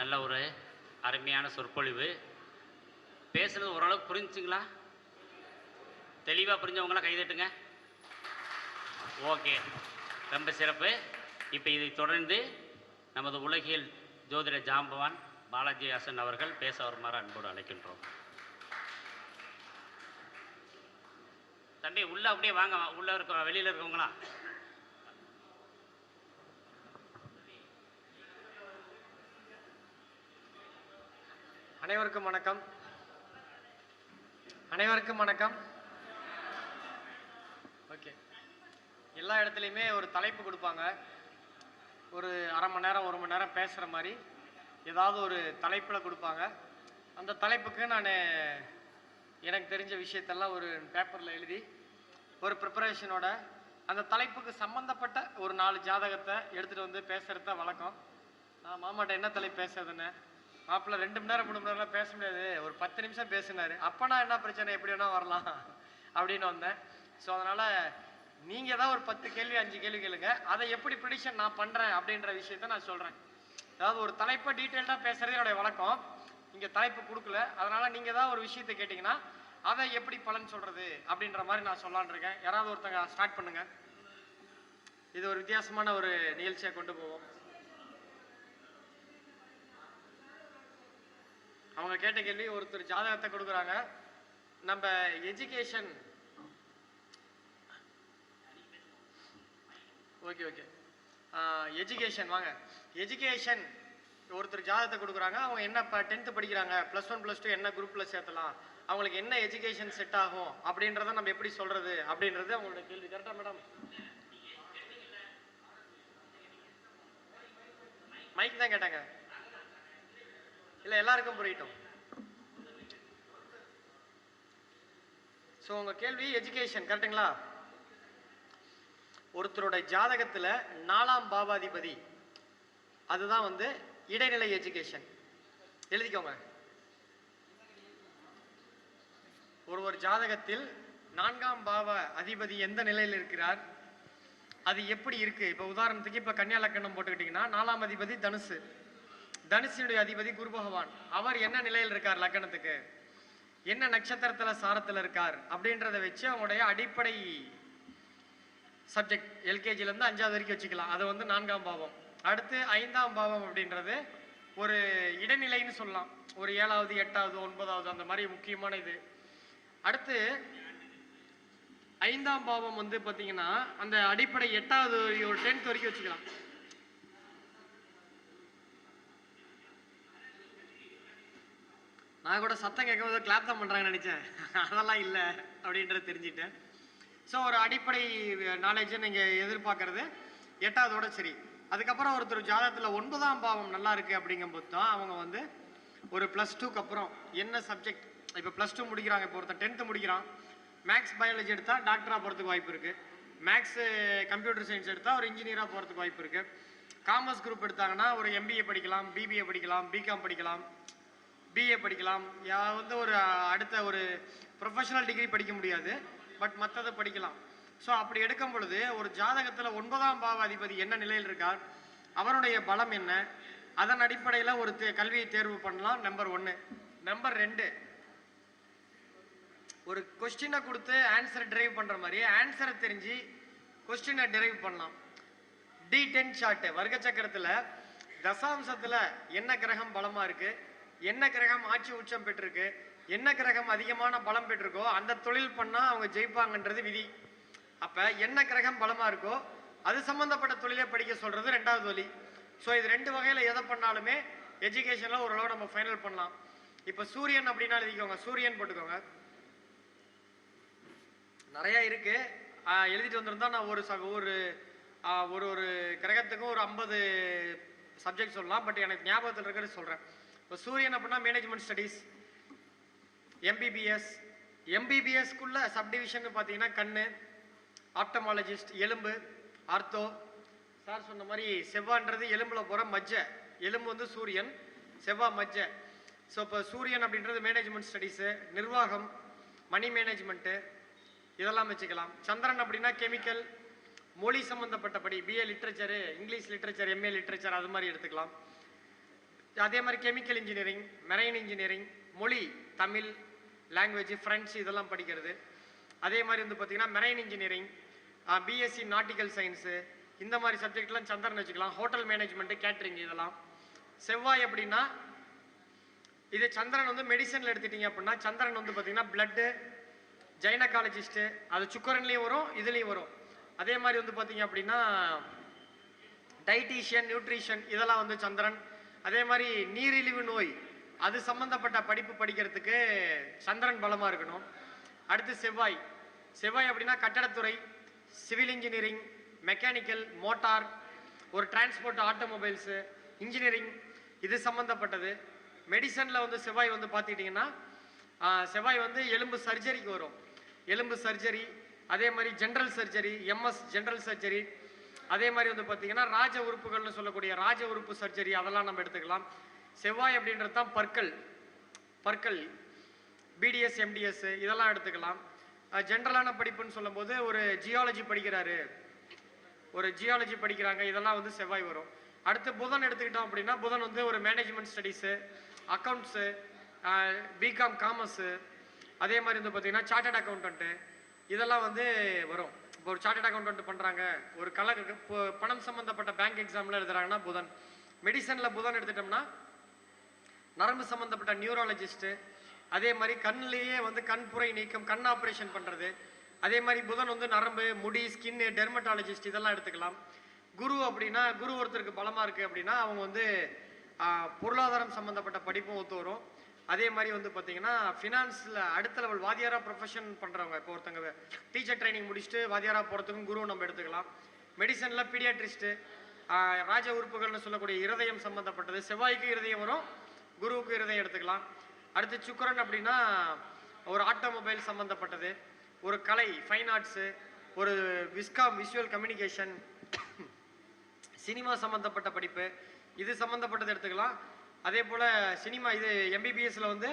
நல்ல ஒரு அருமையான சொற்பொழிவு. பேசுனது ஓரளவுக்கு புரிஞ்சுங்களா தெளிவாக புரிஞ்சவங்களாம் கைதட்டுங்க ஓகே. ரொம்ப சிறப்பு. இப்போ இதை தொடர்ந்து நமது உலகில் ஜோதிட ஜாம்பவான் பாலாஜி ஹாசன் அவர்கள் பேச வருமாறு அன்போடு அழைக்கின்றோம். தம்பி உள்ள அப்படியே வாங்க. உள்ள இருக்க வெளியில் இருக்கவங்களாம். அனைவருக்கும் வணக்கம். அனைவருக்கும் வணக்கம். ஓகே எல்லா இடத்துலையுமே ஒரு தலைப்பு கொடுப்பாங்க. ஒரு அரை மணி நேரம் ஒரு மணி நேரம் பேசுகிற மாதிரி ஏதாவது ஒரு தலைப்பில் கொடுப்பாங்க. அந்த தலைப்புக்கு நான் எனக்கு தெரிஞ்ச விஷயத்தெல்லாம் ஒரு பேப்பரில் எழுதி ஒரு ப்ரிப்பரேஷனோட அந்த தலைப்புக்கு சம்மந்தப்பட்ட ஒரு நாலு ஜாதகத்தை எடுத்துகிட்டு வந்து பேசுகிறது தான் வழக்கம். நான் மாமாட்ட என்ன தலைப்பு பேசுறதுன்னு? மாப்பிள்ள ரெண்டு மணி நேரம் மூணு மணி நேரம்லாம் பேச முடியாது. ஒரு பத்து நிமிஷம் பேசினாரு. நான் என்ன பிரச்சனை? எப்படி வேணா வரலாம். அப்படின்னு வந்தேன். ஸோ அதனால் நீங்கள் ஏதாவது ஒரு பத்து கேள்வி அஞ்சு கேள்வி கேளுங்க. அதை எப்படி ப்ரிடிஷன் நான் பண்ணுறேன் அப்படின்ற விஷயத்த நான் சொல்கிறேன் அதாவது ஒரு தலைப்பை டீட்டெயில்டாக பேசுகிறது என்னுடைய வழக்கம். இங்கே தலைப்பு கொடுக்கல. அதனால் நீங்கள் ஏதாவது ஒரு விஷயத்தை கேட்டிங்கன்னா அதை எப்படி பலன் சொல்கிறது அப்படின்ற மாதிரி நான் சொல்லலாம்னு இருக்கேன். யாராவது ஒருத்தங்க ஸ்டார்ட் பண்ணுங்கள் இது ஒரு வித்தியாசமான ஒரு நிகழ்ச்சியை கொண்டு போவோம். அவங்க கேட்ட கேள்வி ஒருத்தர் ஜாதகத்தை கொடுக்குறாங்க. நம்ம எஜுகேஷன் ஓகே ஓகே எஜுகேஷன் வாங்க. எஜுகேஷன் ஒருத்தர் ஜாதகத்தை கொடுக்குறாங்க. அவங்க என்ன இப்போ டென்த்து படிக்கிறாங்க. ப்ளஸ் ஒன் ப்ளஸ் டூ என்ன குரூப்பில் சேர்த்தலாம்? அவங்களுக்கு என்ன எஜுகேஷன் செட் ஆகும்? அப்படின்றத நம்ம எப்படி சொல்கிறது அப்படின்றது அவங்களோட கேள்வி. கரெக்டாக மேடம் மைக் தான் கேட்டாங்க. இல்லை எல்லாருக்கும் புரியட்டும். ஸோ உங்கள் கேள்வி எஜுகேஷன் கரெக்டுங்களா ஒருத்தருடைய ஜாதகத்தில் நாலாம் பாவாதிபதி அதுதான் வந்து இடைநிலை எஜுகேஷன் எழுதிக்கோங்க. ஒரு ஒரு ஜாதகத்தில் நான்காம் பாவ அதிபதி எந்த நிலையில் இருக்கிறார்? அது எப்படி இருக்கு? இப்போ உதாரணத்துக்கு இப்போ கன்னியா லக்கணம் போட்டுக்கிட்டிங்கன்னா நாலாம் அதிபதி தனுசு. தனுசினுடைய அதிபதி குரு பகவான். அவர் என்ன நிலையில் இருக்கார் லக்கணத்துக்கு? என்ன நட்சத்திரத்துல சாரத்துல இருக்கார்? அப்படின்றத வச்சு அவங்களுடைய அடிப்படை சப்ஜெக்ட் எல்கேஜிலேருந்து அஞ்சாவது வரைக்கும் வச்சுக்கலாம். அது வந்து நான்காம் பாவம். அடுத்து ஐந்தாம் பாவம் அப்படின்றது ஒரு இடைநிலைன்னு சொல்லலாம். ஒரு ஏழாவது எட்டாவது ஒன்பதாவது அந்த மாதிரி முக்கியமான இது. அடுத்து ஐந்தாம் பாவம் வந்து பார்த்தீங்கன்னா அந்த அடிப்படை எட்டாவது ஒரு டென்த் வரைக்கும் வச்சுக்கலாம். நான் கூட சத்தம் கேட்கும்போது கிளாப் தான் பண்ணுறாங்கன்னு நினச்சேன். அதெல்லாம் இல்லை அப்படின்றத தெரிஞ்சுட்டேன் ஸோ ஒரு அடிப்படை நாலேஜை நீங்கள் எதிர்பார்க்கறது. எட்டாவதோட சரி. அதுக்கப்புறம் ஒருத்தர் ஜாதகத்தில் ஒன்பதாம் பாவம் நல்லா இருக்குது அப்படிங்கும்போது தான் அவங்க வந்து ஒரு ப்ளஸ் டூக்கு அப்புறம் என்ன சப்ஜெக்ட் இப்போ ப்ளஸ் டூ முடிக்கிறாங்க. இப்போ ஒருத்தர் டென்த்து முடிக்கிறான். மேக்ஸ் பயாலஜி எடுத்தால் டாக்டராக போகிறதுக்கு வாய்ப்பு இருக்குது மேக்ஸு கம்ப்யூட்டர் சயின்ஸ் எடுத்தால் ஒரு இன்ஜினியராக போகிறதுக்கு வாய்ப்பு இருக்குது காமர்ஸ் குரூப் எடுத்தாங்கன்னா ஒரு எம்பிஏ படிக்கலாம் பிபிஏ படிக்கலாம் பிகாம் படிக்கலாம். பிஏ படிக்கலாம். யா வந்து ஒரு அடுத்த ஒரு ப்ரொஃபஷனல் டிகிரி படிக்க முடியாது. பட் மற்றதை படிக்கலாம். ஸோ அப்படி எடுக்கும் பொழுது ஒரு ஜாதகத்தில் ஒன்பதாம் பாவாதிபதி என்ன நிலையில் இருக்கார்? அவருடைய பலம் என்ன? அதன் அடிப்படையில் ஒரு தே கல்வியை தேர்வு பண்ணலாம். நம்பர் ஒன்று நம்பர் ரெண்டு. ஒரு கொஸ்டினை கொடுத்து ஆன்சரை டிரைவ் பண்ணுற மாதிரி ஆன்சரை தெரிஞ்சு கொஸ்டினை டிரைவ் பண்ணலாம். டி டென் ஷார்ட்டு வர்க்க சக்கரத்தில் தசாம்சத்தில் என்ன கிரகம் பலமாக இருக்குது என்ன கிரகம் ஆட்சி உச்சம் பெற்றிருக்கு? என்ன கிரகம் அதிகமான பலம் பெற்றிருக்கோ அந்த தொழில் பண்ணால் அவங்க ஜெயிப்பாங்கன்றது விதி. அப்போ என்ன கிரகம் பலமாக இருக்கோ அது சம்மந்தப்பட்ட தொழிலை படிக்க சொல்கிறது ரெண்டாவது வழி. ஸோ இது ரெண்டு வகையில் எதை பண்ணாலுமே எஜுகேஷனில் ஓரளவு நம்ம ஃபைனல் பண்ணலாம். இப்போ சூரியன் அப்படின்னா எழுதிக்கோங்க. சூரியன் போட்டுக்கோங்க. நிறையா இருக்குது எழுதிட்டு வந்திருந்தா நான் ஒரு ச- ஒரு ஒரு ஒரு கிரகத்துக்கும் ஒரு ஐம்பது சப்ஜெக்ட் சொல்லலாம். பட் எனக்கு ஞாபகத்தில் இருக்கிறது சொல்கிறேன் இப்போ சூரியன் அப்படின்னா மேனேஜ்மெண்ட் ஸ்டடீஸ் எம்பிபிஎஸ் எம்பிபிஎஸ்க்குள்ள சப்டிவிஷன் பார்த்தீங்கன்னா கண் ஆப்டமாலஜிஸ்ட் எலும்பு ஆர்த்தோ. சார் சொன்ன மாதிரி செவ்வான்றது எலும்பில் போகிற மஜ்ஜை. எலும்பு வந்து சூரியன் செவ்வாய் மஜ்ஜை. ஸோ இப்போ சூரியன் அப்படின்றது மேனேஜ்மெண்ட் ஸ்டடீஸு நிர்வாகம் மணி மேனேஜ்மெண்ட்டு இதெல்லாம் வச்சுக்கலாம். சந்திரன் அப்படின்னா கெமிக்கல் மொழி சம்மந்தப்பட்ட படி BA literature English literature MA literature அது மாதிரி எடுத்துக்கலாம். அதே மாதிரி கெமிக்கல் இன்ஜினியரிங் மெரைன் இன்ஜினியரிங் மொழி தமிழ் லாங்குவேஜ் ஃப்ரெண்ட்ஸ் இதெல்லாம் படிக்கிறது. அதே மாதிரி வந்து பார்த்தீங்கன்னா marine engineering BSc nautical science இந்த மாதிரி சப்ஜெக்ட்லாம் சந்திரன் வச்சுக்கலாம். ஹோட்டல் மேனேஜ்மெண்ட்டு கேட்ரிங் இதெல்லாம். செவ்வாய் அப்படின்னா இது சந்திரன் வந்து மெடிசனில் எடுத்துட்டீங்க அப்படின்னா சந்திரன் வந்து பார்த்தீங்கன்னா பிளட்டு ஜைனகாலஜிஸ்ட்டு அது சுக்கரன்லேயும் வரும் இதுலேயும் வரும். அதே மாதிரி வந்து பார்த்தீங்க அப்படின்னா டைட்டீஷியன் நியூட்ரிஷன் இதெல்லாம் வந்து சந்திரன். அதே மாதிரி நீரிழிவு நோய் அது சம்பந்தப்பட்ட படிப்பு படிக்கிறதுக்கு சந்திரன் பலமாக இருக்கணும். அடுத்து செவ்வாய். செவ்வாய் அப்படின்னா கட்டடத்துறை சிவில் இன்ஜினியரிங் மெக்கானிக்கல் மோட்டார் ஒரு டிரான்ஸ்போர்ட் ஆட்டோமொபைல்ஸு இன்ஜினியரிங் இது சம்மந்தப்பட்டது மெடிசனில் வந்து செவ்வாய் வந்து பார்த்துக்கிட்டிங்கன்னா செவ்வாய் வந்து எலும்பு சர்ஜரிக்கு வரும். எலும்பு சர்ஜரி அதே மாதிரி general surgery MS general surgery அதே மாதிரி வந்து பார்த்தீங்கன்னா ராஜ உறுப்புகள்னு சொல்லக்கூடிய ராஜ உறுப்பு சர்ஜரி அதெல்லாம் நம்ம எடுத்துக்கலாம். செவ்வாய் அப்படின்றது தான் பற்கள். பற்கள். பிடிஎஸ் எம்டிஎஸ் இதெல்லாம் எடுத்துக்கலாம். ஜென்ரலான படிப்புன்னு சொல்லும்போது ஒரு ஜியாலஜி படிக்கிறாரு. ஒரு ஜியாலஜி படிக்கிறாங்க. இதெல்லாம் வந்து செவ்வாய் வரும். அடுத்து புதன் எடுத்துக்கிட்டோம் அப்படின்னா புதன் வந்து ஒரு management studies accounts BCom commerce அதே மாதிரி வந்து பார்த்தீங்கன்னா சார்ட்டர்ட் அக்கௌண்ட்டு இதெல்லாம் வந்து வரும். இப்போ ஒரு சார்ட்டட் அக்கௌண்டன்ட் பண்ணுறாங்க ஒரு கல இப்போ பணம் சம்மந்தப்பட்ட பேங்க் எக்ஸாமில் எழுதுறாங்கன்னா புதன். மெடிசனில் புதன் எடுத்துட்டோம்னா நரம்பு சம்மந்தப்பட்ட நியூராலஜிஸ்ட்டு அதே மாதிரி கண்ணிலேயே வந்து கண்புரை நீக்கம் கண் ஆப்ரேஷன் பண்ணுறது அதே மாதிரி புதன் வந்து நரம்பு முடி ஸ்கின்னு டெர்மட்டாலஜிஸ்ட் இதெல்லாம் எடுத்துக்கலாம். குரு அப்படின்னா குரு ஒருத்தருக்கு பலமாக இருக்குது அப்படின்னா அவங்க வந்து பொருளாதாரம் சம்மந்தப்பட்ட படிப்பும் ஒத்து வரும். அதே மாதிரி வந்து பார்த்தீங்கன்னா ஃபினான்ஸில் அடுத்த லெவல் வாதியாரா ப்ரொஃபஷன் பண்ணுறவங்க இப்போ ஒருத்தங்க டீச்சர் ட்ரைனிங் முடிச்சுட்டு வாதியாரா போகிறதுக்கும் குரு நம்ம எடுத்துக்கலாம். மெடிசனில் பீடியாட்ரிஸ்ட்டு ராஜ உறுப்புகள்னு சொல்லக்கூடிய இருதயம் சம்மந்தப்பட்டது செவ்வாய்க்கு இருதயம் வரும் குருவுக்கு இருதயம் எடுத்துக்கலாம். அடுத்து சுக்கரன் அப்படின்னா ஒரு ஆட்டோமொபைல் சம்மந்தப்பட்டது ஒரு கலை ஃபைன் ஆர்ட்ஸு ஒரு விஸ்காம் விஷுவல் கம்யூனிகேஷன் சினிமா சம்மந்தப்பட்ட படிப்பு. இது சம்மந்தப்பட்டது எடுத்துக்கலாம். அதே போல் சினிமா இது எம்பிபிஎஸ்சில் வந்து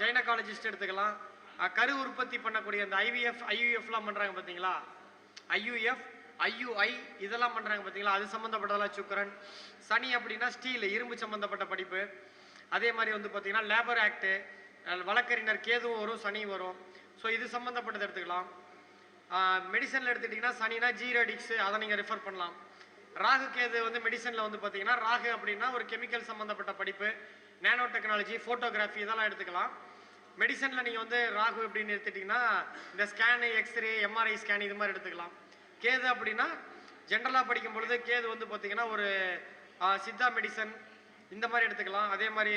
ஜைனகாலஜிஸ்ட் எடுத்துக்கலாம். கரு உற்பத்தி பண்ணக்கூடிய அந்த ஐவிஎஃப் ஐயுஎஃப்லாம் பண்ணுறாங்க பார்த்தீங்களா ஐயுஎஃப் ஐயுஐ இதெல்லாம் பண்ணுறாங்க பார்த்தீங்களா அது சம்மந்தப்பட்டதெல்லாம் சுக்கரன் சனி அப்படின்னா ஸ்டீல் இரும்பு சம்மந்தப்பட்ட படிப்பு. அதே மாதிரி வந்து பார்த்திங்கன்னா லேபர் ஆக்ட்டு வழக்கறிஞர் கேதுவும் வரும் சனியும் வரும். ஸோ இது சம்மந்தப்பட்டது எடுத்துக்கலாம். மெடிசனில் எடுத்துட்டிங்கன்னா சனினா ஜீரோடிக்ஸ் அதை நீங்கள் ரெஃபர் பண்ணலாம். ராகு கேது வந்து மெடிசனில் வந்து பார்த்தீங்கன்னா ராகு அப்படின்னா ஒரு கெமிக்கல் சம்மந்தப்பட்ட படிப்பு நேனோ டெக்னாலஜி ஃபோட்டோகிராஃபி இதெல்லாம் எடுத்துக்கலாம். மெடிசனில் நீங்கள் வந்து ராகு அப்படின்னு எடுத்துட்டிங்கன்னா இந்த ஸ்கேனு எக்ஸ்ரே எம்ஆர்ஐ ஸ்கேன் இது மாதிரி எடுத்துக்கலாம். கேது அப்படின்னா ஜென்ரலாக படிக்கும் பொழுது கேது வந்து பார்த்தீங்கன்னா ஒரு சித்தா மெடிசன் இந்த மாதிரி எடுத்துக்கலாம். அதே மாதிரி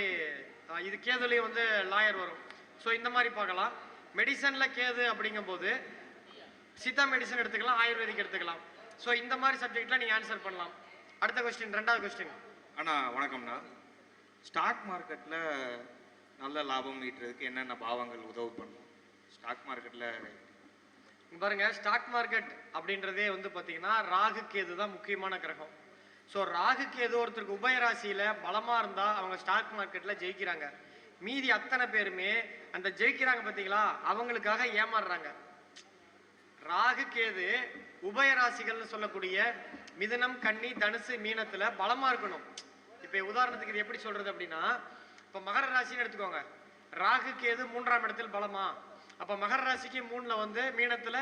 இது கேதுலேயும் வந்து லாயர் வரும். ஸோ இந்த மாதிரி பார்க்கலாம். மெடிசனில் கேது அப்படிங்கும்போது சித்தா மெடிசன் எடுத்துக்கலாம் ஆயுர்வேதிக் எடுத்துக்கலாம். ஸோ இந்த மாதிரி சப்ஜெக்ட்ல நீங்கள் ஆன்சர் பண்ணலாம். அடுத்த கொஸ்டின் ரெண்டாவது கொஸ்டின் அண்ணா வணக்கம்ண்ணா. ஸ்டாக் மார்க்கெட்டில் நல்ல லாபம் ஈட்டுறதுக்கு என்னென்ன பாவங்கள் உதவு பண்ணும்? ஸ்டாக் மார்க்கெட்டில் பாருங்க ஸ்டாக் மார்க்கெட் அப்படின்றதே வந்து பார்த்தீங்கன்னா ராகு கேது தான் முக்கியமான கிரகம். ஸோ ராகு கேது ஒருத்தருக்கு உபயராசியில் பலமாக இருந்தால் அவங்க ஸ்டாக் மார்க்கெட்டில் ஜெயிக்கிறாங்க. மீதி அத்தனை பேருமே அந்த ஜெயிக்கிறாங்க பார்த்தீங்களா அவங்களுக்காக ஏமாறுறாங்க. ராகு கேது உபயராசிகள்னு சொல்லக்கூடிய மிதனம் கன்னி தனுசு மீனத்துல பலமா இருக்கணும். இப்ப உதாரணத்துக்கு இது எப்படி சொல்றது அப்படின்னா இப்ப மகர ராசின்னு எடுத்துக்கோங்க. ராகு கேது மூன்றாம் இடத்தில் பலமா. அப்ப மகர ராசிக்கு மூணுல வந்து மீனத்துல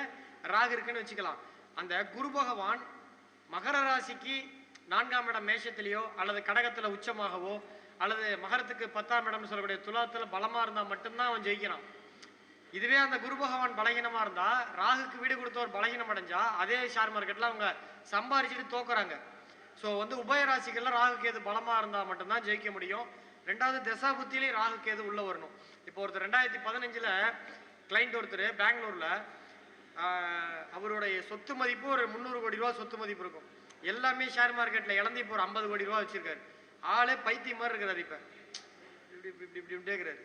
ராகு இருக்குன்னு வச்சுக்கலாம். அந்த குரு பகவான் மகர ராசிக்கு நான்காம் இடம் மேஷத்திலேயோ அல்லது கடகத்துல உச்சமாகவோ அல்லது மகரத்துக்கு பத்தாம் இடம்னு சொல்லக்கூடிய துலாத்துல பலமா இருந்தா மட்டும்தான் அவன் ஜெயிக்கிறான். இதுவே அந்த குரு பகவான் பலகீனமாக இருந்தால் ராகுக்கு வீடு கொடுத்தவர் பலகீனம் அடைஞ்சா அதே ஷேர் மார்க்கெட்டில் அவங்க சம்பாரிச்சுட்டு தோக்குறாங்க. ஸோ வந்து உபயராசிகள்ல ராகு கேது பலமாக இருந்தால் மட்டும்தான் ஜெயிக்க முடியும். ரெண்டாவது திசா புத்தியிலையும் ராகு கேது உள்ளே வரணும். இப்போ ஒருத்தர் ரெண்டாயிரத்தி பதினஞ்சில் கிளைண்ட் ஒருத்தர் பெங்களூரில் அவருடைய சொத்து மதிப்பு ஒரு முந்நூறு கோடி ரூபா சொத்து மதிப்பு இருக்கும். எல்லாமே ஷேர் மார்க்கெட்டில் இழந்து இப்போ ஒரு ஐம்பது கோடி ரூபா வச்சுருக்காரு. ஆளே பைத்தியம் மாதிரி இருக்கிறார் இப்போ. இப்படி இப்படி இப்படி இப்படி இருக்கிறாரு.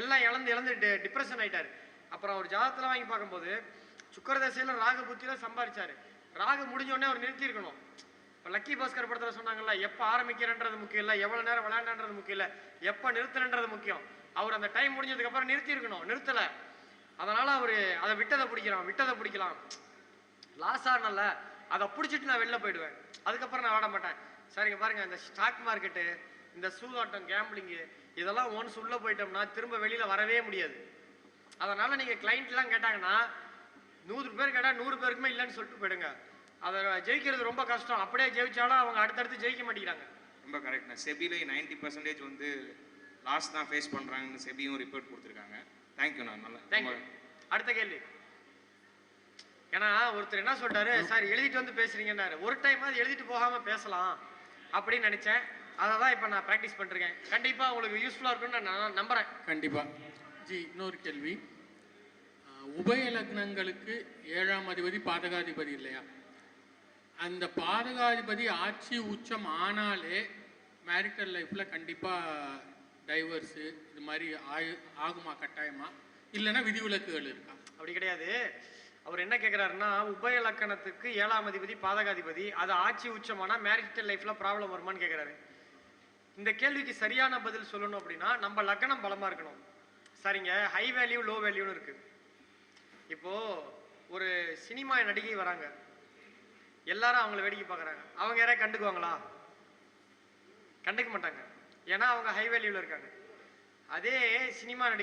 எல்லாம் இழந்து இழந்து டிப்ரெஷன் ஆயிட்டாரு. அப்புறம் அவர் ஜாதகத்துல வாங்கி பார்க்கும்போது சுக்கர ராக ராகு புத்தியில சம்பாரிச்சாரு ராக முடிஞ்சோடனே அவர் நிறுத்திருக்கணும் இப்போ லக்கி பாஸ்கர் படத்தில் சொன்னாங்கல்ல எப்போ ஆரம்பிக்கிறன்றது முக்கியம் இல்லை எவ்வளோ நேரம் விளையாண்டன்றது முக்கியம் இல்லை எப்போ நிறுத்துறன்றது முக்கியம். அவர் அந்த டைம் முடிஞ்சதுக்கப்புறம் நிறுத்தியிருக்கணும் நிறுத்தலை. அதனால் அவர் அதை விட்டதை பிடிக்கிறான் விட்டதை பிடிக்கலாம். லாஸ் ஆனல அதை பிடிச்சிட்டு நான் வெளில போயிடுவேன். அதுக்கப்புறம் நான் விட மாட்டேன். சரிங்க பாருங்கள் இந்த ஸ்டாக் மார்க்கெட்டு இந்த சூதாட்டம் கேம்பிளிங்கு இதெல்லாம் ஒன்ஸ் உள்ள போயிட்டோம்னா திரும்ப வெளியில வரவே முடியாது. அதனால நீங்க கிளைண்ட்லாம் கேட்டாங்கன்னா நூறு பேர் கேட்டா நூறு பேருக்குமே இல்லைன்னு சொல்லிட்டு போயிடுங்க. அதை ஜெயிக்கிறது ரொம்ப கஷ்டம். அப்படியே ஜெயிச்சாலும் அவங்க அடுத்தடுத்து ஜெயிக்க மாட்டேங்கிறாங்க. ரொம்ப கரெக்ட்ண்ணா செபிலே நைன்டி பர்சன்டேஜ் வந்து லாஸ் தான் ஃபேஸ் பண்ணுறாங்கன்னு செபியும் ரிப்போர்ட் கொடுத்துருக்காங்க. தேங்க்யூண்ணா நல்லா தேங்க்யூ அடுத்த கேள்வி. ஏன்னா ஒருத்தர் என்ன சொல்றாரு? சார் எழுதிட்டு வந்து பேசுறீங்கன்னாரு. ஒரு டைம் அது எழுதிட்டு போகாம பேசலாம். அப்படின்னு நினைச்சேன். அதை தான் இப்போ நான் ப்ராக்டிஸ் பண்ணிருக்கேன். கண்டிப்பா உங்களுக்கு யூஸ்ஃபுல்லாக இருக்கும்னு நான் நம்புறேன். கண்டிப்பா. ஜி இன்னொரு கேள்வி. உபய லக்னங்களுக்கு ஏழாம் அதிபதி பாதகாதிபதி இல்லையா? அந்த பாதகாதிபதி ஆட்சி உச்சம் ஆனாலே மேரிட்டல் லைஃப்ல கண்டிப்பா டைவர்ஸு இது மாதிரி ஆயு ஆகுமா கட்டாயமா? இல்லைன்னா விதிவிலக்குகள் இருக்கா? அப்படி கிடையாது. அவர் என்ன கேட்குறாருன்னா உபய லக்கணத்துக்கு ஏழாம் அதிபதி பாதகாதிபதி அது ஆட்சி உச்சமானா மேரிட்டல் லைஃப்ல ப்ராப்ளம் வருமான்னு கேட்குறாரு இந்த கேள்விக்கு சரியான பதில் சொல்லணும் அப்படின்னா நம்ம லக்னம் பலமாக இருக்கணும். சரிங்க ஹை வேல்யூ லோ வேல்யூன்னு இருக்கு. இப்போ ஒரு சினிமா நடிகை வராங்க. எல்லாரும் அவங்கள வேடிக்கை பார்க்குறாங்க. அவங்க யாராவது கண்டுக்குவாங்களா? கண்டுக்க மாட்டாங்க. ஏன்னா அவங்க ஹை வேல்யூல இருக்காங்க. அதே சினிமா நடிகை